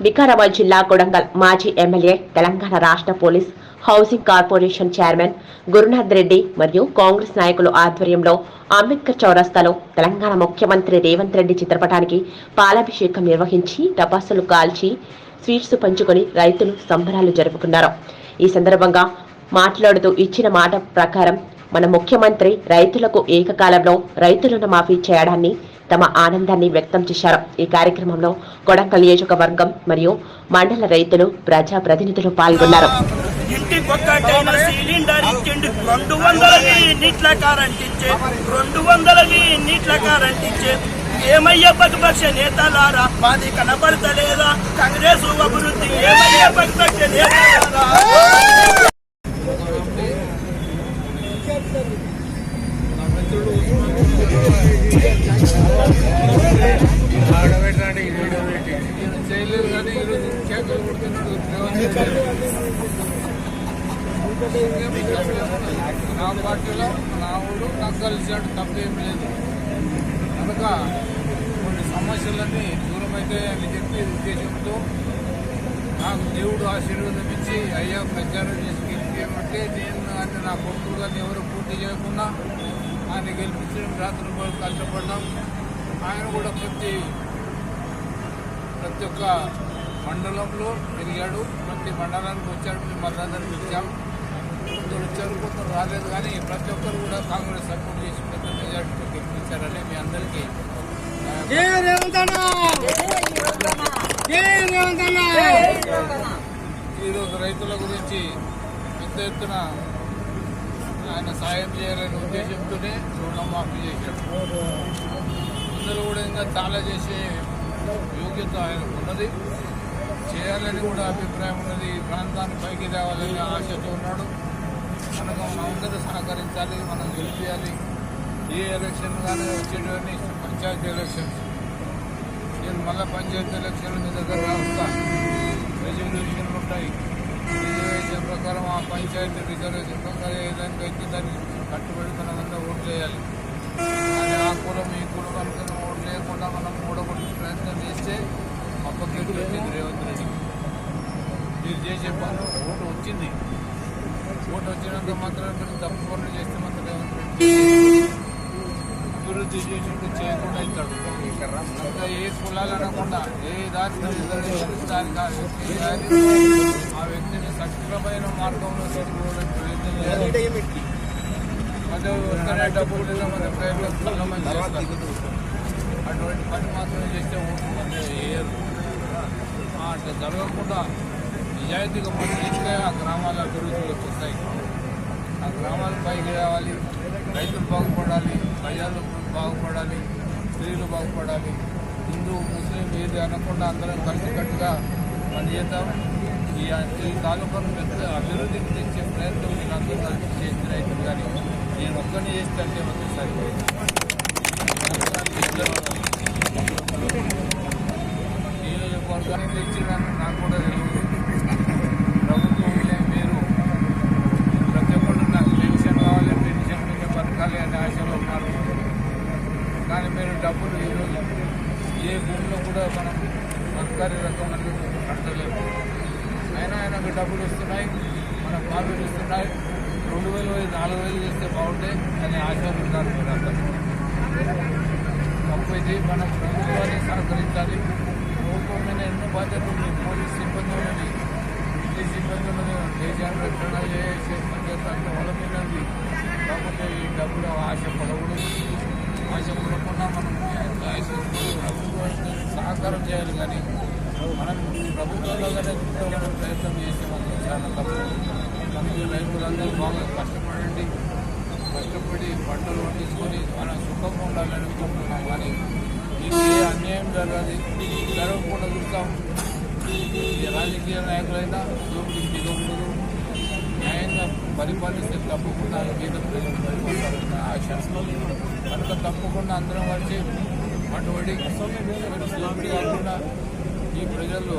వికారాబాద్ జిల్లా కొడంగల్ మాజీ ఎమ్మెల్యే తెలంగాణ రాష్ట్ర police housing corporation chairman Gurunath Reddy మరియు కాంగ్రెస్ నాయకులు ఆధ్వర్యంలో అంబేద్కర్ చౌరస్తాలో తెలంగాణ ముఖ్యమంత్రి రేవంత్ రెడ్డి చిత్రపటానికి పాలాభిషేకం నిర్వహించి టపాసులు కాల్చి స్వీట్స్ పంచుకొని రైతులు సంబరాలు జరుపుకున్నారు. ఈ సందర్భంగా మాట్లాడుతూ ఇచ్చిన మాట ప్రకారం మన ముఖ్యమంత్రి రైతులకు ఏకకాలంలో రైతు రుణమాఫీ చేయడాన్ని తమ ఆనందాన్ని వ్యక్తం చేశారు. ఈ కార్యక్రమంలో కొడంగల్ నియోజకవర్గం మరియు మండల రైతులు ప్రజా ప్రతినిధులు పాల్గొన్నారు ఇంటికొక్కటైన సిలిండర్ ఇచ్చిండు. రెండు వందలవి నీట్ల కరెంట్ ఇచ్చే. రెండు వందలవి నీట్ల కరెంట్ ఇచ్చే. ఏమయ్య ప్రతిపక్ష నేతలారా? మాది కనపడతలేదా? కాంగ్రెస్ అభివృద్ధి ఏమయ్య ప్రతిపక్ష నేతలారా? చేయలేదు కానీ ఈరోజు కేకలు కొడుతున్నాడు నా పార్టీలో నా ఊరు నాకు కలిసినట్టు తప్పేం లేదు కనుక కొన్ని సమస్యలన్నీ దూరమైతే అని చెప్పి ఉద్దేశంతో నాకు దేవుడు ఆశీర్వాదం ఇచ్చి అయ్యా ప్రచారం చేసి గెలిపించమంటే నేను ఆయన నా కొడుకులు కానీ ఎవరు పూర్తి చేయకుండా ఆయన గెలిపించడం రాత్రి కష్టపడ్డాం. ఆయన కూడా ప్రతి ప్రతి ఒక్క మండలంలో తిరిగాడు. ప్రతి మండలానికి వచ్చాడు. మేము మనందరం ఇచ్చాం. కొందరు వచ్చారు కొందరు రాలేదు. కానీ ప్రతి ఒక్కరు కూడా కాంగ్రెస్ సపోర్ట్ చేసి పెద్ద మెజార్టీతో గెలిపించారని మీ అందరికీ ఈరోజు రైతుల గురించి పెద్ద ఎత్తున ఆయన సాయం చేయాలనే ఉద్దేశంతోనే రుణమాఫీ చేశాడు అందరూ కూడా ఇంకా చాలా చేసే యోగ్యత ఆయనకు ఉన్నది. చేయాలని కూడా అభిప్రాయం ఉన్నది. ఈ ప్రాంతాన్ని పైకి తేవాలని ఆశతో ఉన్నాడు. మనకు అందరూ సహకరించాలి మనం గెలిపించాలి ఏ ఎలక్షన్ కానీ వచ్చేటువంటి పంచాయతీ ఎలక్షన్స్. నేను మళ్ళీ పంచాయతీ ఎలక్షన్ మీ దగ్గర వస్తా. రిజర్వేషన్లు ఉంటాయి. రిజర్వేషన్ ప్రకారం ఆ పంచాయతీ రిజర్వేషన్ ప్రకారం ఏదైనా అయితే దాన్ని కట్టుబడి మనమంతా అంతా ఓటు చేయాలి. కులం ఈ కులం అనుకున్న ఓటు లేకుండా మనం ఓడగొట్టే ప్రయత్నం చేస్తే అప్పకెట్టు వచ్చింది రేవంత్ రెడ్డి. మీరు చేసే పనులు ఓటు వచ్చింది. ఓటు వచ్చినంత మాత్రం మీరు తప్పు పనులు చేస్తే మాత్రం రేవంత్ రెడ్డి అభివృద్ధి చేసినట్టు చేయకుండా ఇస్తాడు ఇంకా ఏ కులాలు అనకుండా ఏ దానికి దాని కాదు ఆ వ్యక్తిని సక్రమైన మార్గంలో తీసుకుపోవడానికి ప్రయత్నం చేయాలి. డబ్బులు. అటువంటి పని మాత్రం చేస్తే వేయరు. ఆ, అట్లా జరగకుండా నిజాయితీగా పని చేస్తే ఆ గ్రామాల అభివృద్ధిలోకి వస్తాయి ఆ గ్రామాలు పైకి రావాలి రైతులు బాగుపడాలి ప్రజలు బాగుపడాలి స్త్రీలు బాగుపడాలి హిందూ ముస్లిం ఏది అనకుండా అందరం కలిసికట్టుగా పనిచేద్దాం ఈ తాలూకాను పెద్ద అభివృద్ధికి తెచ్చే ప్రయత్నం నేను అందరూ కలిసి చేసిన రైతులు కానీ నేను ఒక్కడిని చేస్తే అంటే సరిపోయింది. నియోజకవర్గానికి నాకు కూడా తెలియదు ప్రభుత్వం మీరు ప్రతి ఒక్కరు నాకు పెన్షన్ కావాలి పెన్షన్ మీద బతకాలి అనే ఆశలో ఉన్నారు. కానీ మీరు డబ్బులు ఈరోజు ఏ భూమిలో కూడా మనం సర్కారీ రకం అనేది కట్టలేము అయినా ఆయనకు డబ్బులు ఇస్తున్నాయి మన మార్పులు ఇస్తున్నాయి రెండు వేలు ఐదు నాలుగు వేలు చేస్తే బాగుంటాయి అని ఆశలు ఉన్నారు మీరు అందరూ తప్పు ఇది ప్రభుత్వాన్ని సహకరించాలి. ప్రభుత్వం మీద ఎన్నో బాధ్యతలు ఉన్నాయి పోలీస్ సిబ్బంది ఉన్నది. ఇంటి సిబ్బంది ఉన్నది. దేశాన్ని రక్షణ చేసే బాధ్యత వాళ్ళ మీద ఉంది. కాకపోతే ఈ డబ్బులు ఆశ పడకూడదు. ఆశ పడకుండా మనం ప్రభుత్వానికి సహకారం చేయాలి కానీ మనం ప్రభుత్వం ప్రయత్నం చేసే మనం చాలా తప్పు అందుకే రైతులందరూ బాగా కష్టపడండి. కష్టపడి పంటలు పండించుకొని మన సుఖంగా ఉండాలని అనుకుంటున్నాం కానీ మీకు ఏ అన్యాయం జరగాలి జరగకుండా చూస్తాం. రాజకీయ నాయకులైనా దోపిడీ దిగకూడదు. న్యాయంగా పరిపాలిస్తే తప్పకుండా మీద ప్రజలు పరిపాలిస్తారన్న ఆశ. కనుక తప్పకుండా అందరం వచ్చి అటువంటి కాకుండా ఈ ప్రజల్లో